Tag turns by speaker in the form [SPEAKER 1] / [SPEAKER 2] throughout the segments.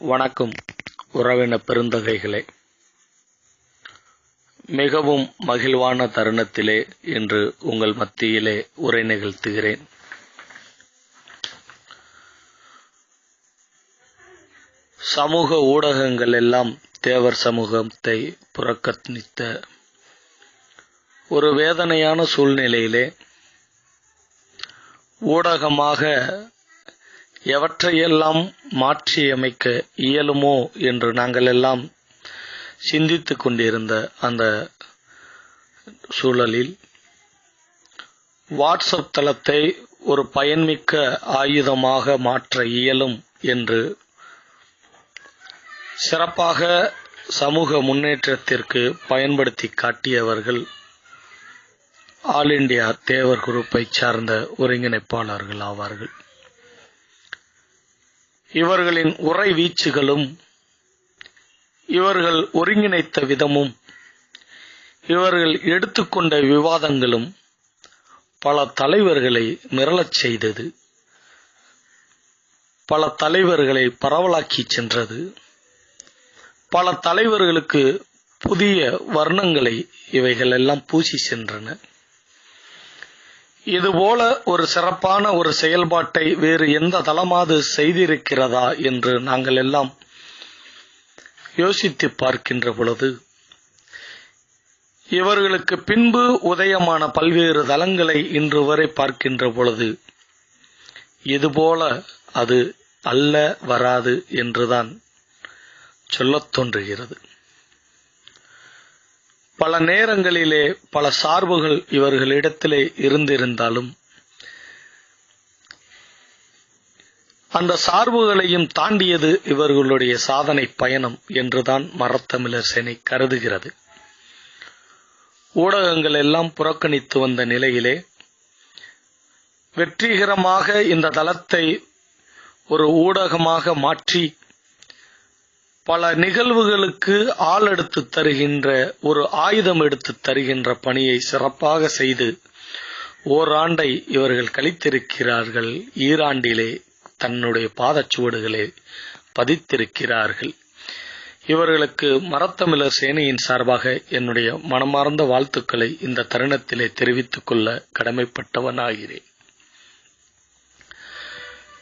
[SPEAKER 1] வணக்கம் உறவின பெருந்தகைகளே. மிகவும் மகிழ்வான தருணத்திலே இன்று உங்கள் மத்தியிலே உரை நிகழ்த்துகிறேன். சமூக ஊடகங்கள் எல்லாம் தேவர் சமூகத்தை புறக்கணித்த ஒரு வேதனையான சூழ்நிலையிலே ஊடகமாக எவற்றையெல்லாம் மாற்றியமைக்க இயலுமோ என்று நாங்கள் எல்லாம் சிந்தித்துக் கொண்டிருந்த அந்த சூழலில் வாட்ஸ்அப் தளத்தை ஒரு பயன்மிக்க ஆயுதமாக மாற்ற இயலும் என்று சிறப்பாக சமூக முன்னேற்றத்திற்கு பயன்படுத்தி காட்டியவர்கள் ஆல் இண்டியா தேவர் குரூப்பை சார்ந்த ஒருங்கிணைப்பாளர்கள் ஆவார்கள். இவர்களின் உரை வீச்சுகளும் இவர்கள் ஒருங்கிணைத்த விதமும் இவர்கள் எடுத்துக்கொண்ட விவாதங்களும் பல தலைவர்களை மிரளச் செய்தது பல தலைவர்களை பரவலாக்கி சென்றது பல தலைவர்களுக்கு புதிய வர்ணங்களை இவைகள் எல்லாம் பூசி சென்றன. இதுபோல ஒரு சிறப்பான ஒரு செயல்பாட்டை வேறு எந்த தளமாவது செய்திருக்கிறதா என்று நாங்கள் எல்லாம் யோசித்து பார்க்கின்ற பொழுது இவர்களுக்கு பின்பு உதயமான பல்வேறு தளங்களை இன்று வரை பார்க்கின்ற பொழுது இதுபோல அது அல்ல வராது என்றுதான் சொல்லத் தோன்றுகிறது. பல நேரங்களிலே பல சார்புகள் இவர்களிடத்திலே இருந்திருந்தாலும் அந்த சார்புகளையும் தாண்டியது இவர்களுடைய சாதனை பயணம் என்றுதான் மரத்தமிழர் சேனை கருதுகிறது. ஊடகங்கள் எல்லாம் புறக்கணித்து வந்த நிலையிலே வெற்றிகரமாக இந்த தளத்தை ஒரு ஊடகமாக மாற்றி பல நிகழ்வுகளுக்கு ஆள் எடுத்து தருகின்ற ஒரு ஆயுதம் எடுத்து தருகின்ற பணியை சிறப்பாக செய்து ஓராண்டை இவர்கள் கழித்திருக்கிறார்கள். ஈராண்டிலே தன்னுடைய பாதச்சுவடுகளை பதித்திருக்கிறார்கள். இவர்களுக்கு மரத்தமிழர் சேனையின் சார்பாக என்னுடைய மனமார்ந்த வாழ்த்துக்களை இந்த தருணத்திலே தெரிவித்துக் கொள்ள கடமைப்பட்டவனாகிறேன்.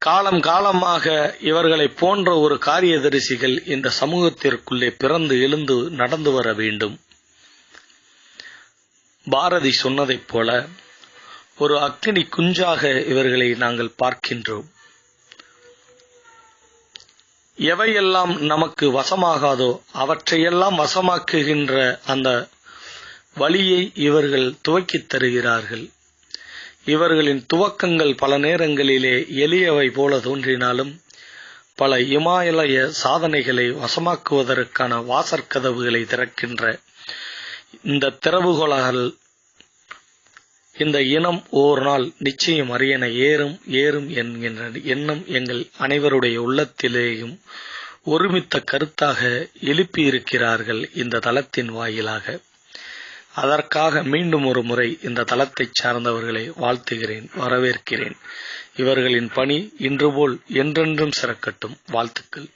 [SPEAKER 1] காலம் காலமாக இவர்களை போன்ற ஒரு காரியதரிசிகள் இந்த சமூகத்திற்குள்ளே பிறந்து எழுந்து நடந்து வர வேண்டும். பாரதி சொன்னதைப் போல ஒரு அக்னி குஞ்சாக இவர்களை நாங்கள் பார்க்கின்றோம். எவையெல்லாம் நமக்கு வசமாகாதோ அவற்றையெல்லாம் வசமாக்குகின்ற அந்த வழியை இவர்கள் துவக்கித் தருகிறார்கள். இவர்களின் துவக்கங்கள் பல நேரங்களிலே எளியவை போல தோன்றினாலும் பல இமாலய சாதனைகளை வசமாக்குவதற்கான வாசற்கதவுகளை திறக்கின்ற இந்த திறவுகோளால் இந்த இனம் ஓர் நாள் நிச்சயம் அரியணை ஏறும் ஏறும் என்கின்ற எண்ணம் எங்கள் அனைவருடைய உள்ளத்திலேயும் ஒருமித்த கருத்தாக எழுப்பியிருக்கிறார்கள் இந்த தளத்தின் வாயிலாக. அதற்காக மீண்டும் ஒரு முறை இந்த தளத்தை சார்ந்தவர்களை வாழ்த்துகிறேன் வரவேற்கிறேன். இவர்களின் பணி இன்று போல் என்றென்றும் சிறக்கட்டும். வாழ்த்துக்கள்.